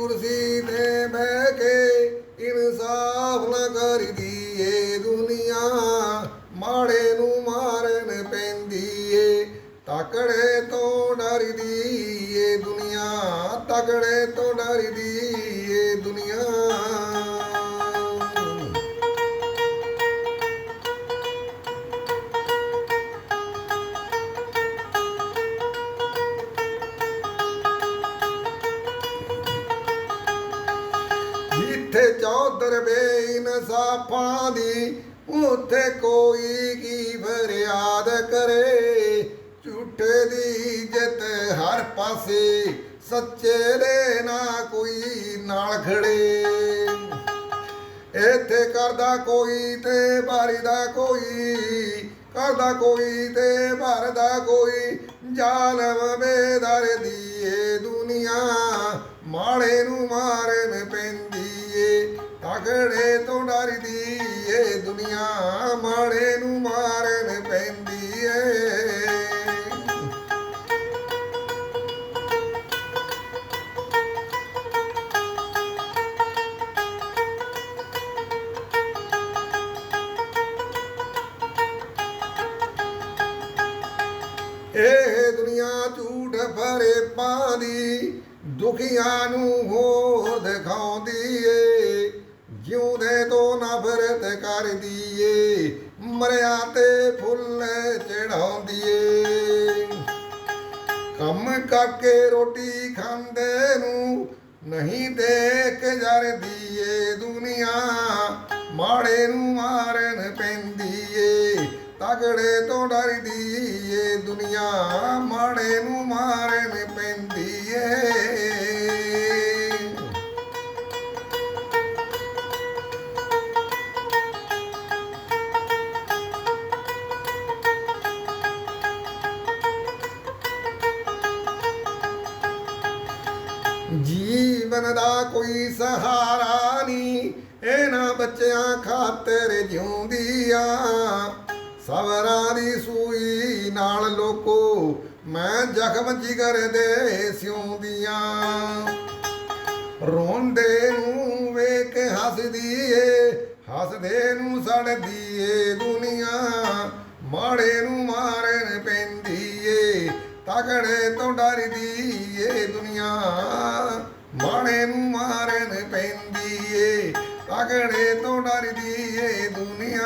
ਕੁਰਸੀ ਤੇ ਬਹਿ ਕੇ ਇਨਸਾਫ ਨਾ ਕਰਦੀ ਏ ਦੁਨੀਆ। ਮਾੜੇ ਨੂੰ ਮਾਰਨ ਪੈਂਦੀ ਏ ਤਕੜੇ ਤੋਂ ਡਰਦੀ ਏ ਦੁਨੀਆ। ਤਕੜੇ ਤੋਂ ਡਰਦੀ ਏ ਦੁਨੀਆ। ਜਿੱਥੇ ਚੌਧਰ ਬੇਇਨਸਾਫਾਂ ਦੀ, ਉੱਥੇ ਕੋਈ ਕੀ ਫਰਿਆਦ ਕਰੇ। ਝੂਠੇ ਦੀ ਇੱਜ਼ਤ ਹਰ ਪਾਸੇ, ਸੱਚੇ ਦੇ ਨਾ ਕੋਈ ਨਾਲ ਖੜੇ। ਇੱਥੇ ਕਰਦਾ ਕੋਈ ਤੇ ਭਰਦਾ ਕੋਈ, ਕਰਦਾ ਕੋਈ ਤੇ ਭਰਦਾ ਕੋਈ। ਜ਼ਾਲਮ ਬੇਦਰ ਦੀਏ ਦੁਨੀਆ, ਮਾੜੇ ਨੂੰ ਮਾਰਨ ਪੈਂਦੀ ਤਗੜੇ ਤੋਂ ਡਰਦੀ ਏ, ਦੁਨੀਆ ਮਾੜੇ ਨੂੰ ਮਾਰਨ ਪੈਂਦੀ ਏ। ਇਹ ਦੁਨੀਆ ਝੂਠ ਫਰੇ ਪਾਦੀ ਦੁਖੀਆਂ ਨੂੰ ਹੋਰ ਦਿਖਾਉਂਦੀ ਕਰਦੀ ਏ ਮਰਿਆ ਤੇ ਫੁੱਲ ਚੜਾਉਂਦੀ ਏ ਕੰਮ ਕਰਕੇ ਰੋਟੀ ਖਾਂਦੇ ਨੂੰ ਨਹੀਂ ਦੇਖ ਜਰਦੀ ਏ ਦੁਨੀਆ ਮਾੜੇ ਨੂੰ ਮਾਰਨ ਪੈਂਦੀ ਏ ਤਗੜੇ ਤੋਂ ਡਰਦੀ ਏ ਦੁਨੀਆ ਮਾੜੇ ਨੂੰ ਮਾਰ ਜੀਵਨ ਦਾ ਕੋਈ ਸਹਾਰਾ ਨਹੀਂ। ਇਹਨਾਂ ਬੱਚਿਆਂ ਖਾਤਰ ਜਿਉਂਦੀਆਂ। ਸਵਰਾਂ ਦੀ ਸੂਈ ਨਾਲ ਲੋਕੋ, ਮੈਂ ਜ਼ਖਮ ਜਿਗਰ ਦੇ ਸਿਉਂਦੀਆਂ। ਰੋਂਦੇ ਨੂੰ ਵੇਖ ਹੱਸਦੀ ਏ ਹੱਸਦੇ ਨੂੰ ਸੜਦੀ ਏ ਦੁਨੀਆ। ਮਾੜੇ ਨੂੰ ਮਾਰਨ ਪੈਂਦੀ ਏ ਤਗੜੇ ਤੋਂ ਡਰਦੀ ਏ ਦੁਨੀਆ। ਪੈਂਦੀ